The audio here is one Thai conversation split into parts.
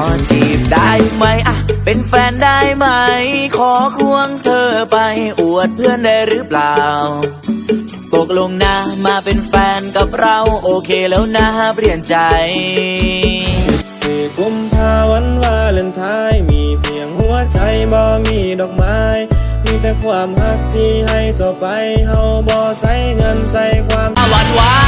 อจีบได้ไหมอะเป็นแฟนได้ไหม ขอควงเธอไปอวดเพื่อนได้หรือเปล่าตกลงนะมาเป็นแฟนกับเราโอเคแล้วนะเปลี่ยนใจสี่กุมภาวันวาเลนไทน์มีเพียงหัวใจบ่มีดอกไม้ มีแต่ความหักที่ให้เจ้าไปเฮาบ่ใส่เงินใส่ความวันวาน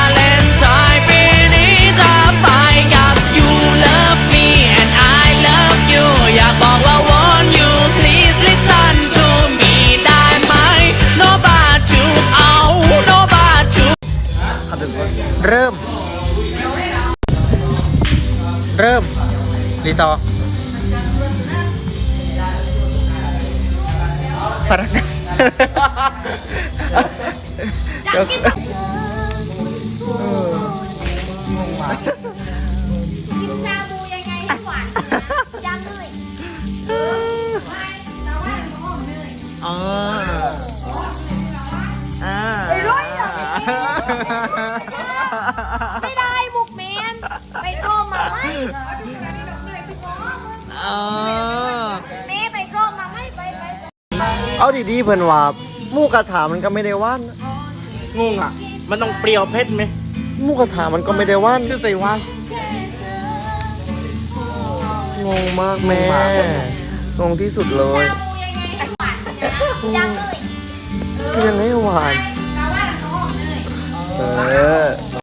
เริ่ม เริ่มรีซอร์พนักงาน ไม่ได้บุกเมนไปโทรมาไหมอ๋อเมย์ไปโทรมาไหมไปไปเอาดีๆเพื่อนว่าหมูกระถามันก็ไม่ได้ว่านงงอะ มันต้องเปรี้ยวเผ็ดไหมหมูกระถามันก็ไม่ได้ว่านชื่อใส่ว่าน งงมากแม่งงที่สุดเลยชาบูยังไงให้หวานยังเลยยังไงหวานแต่ว่าหอมเลยเออ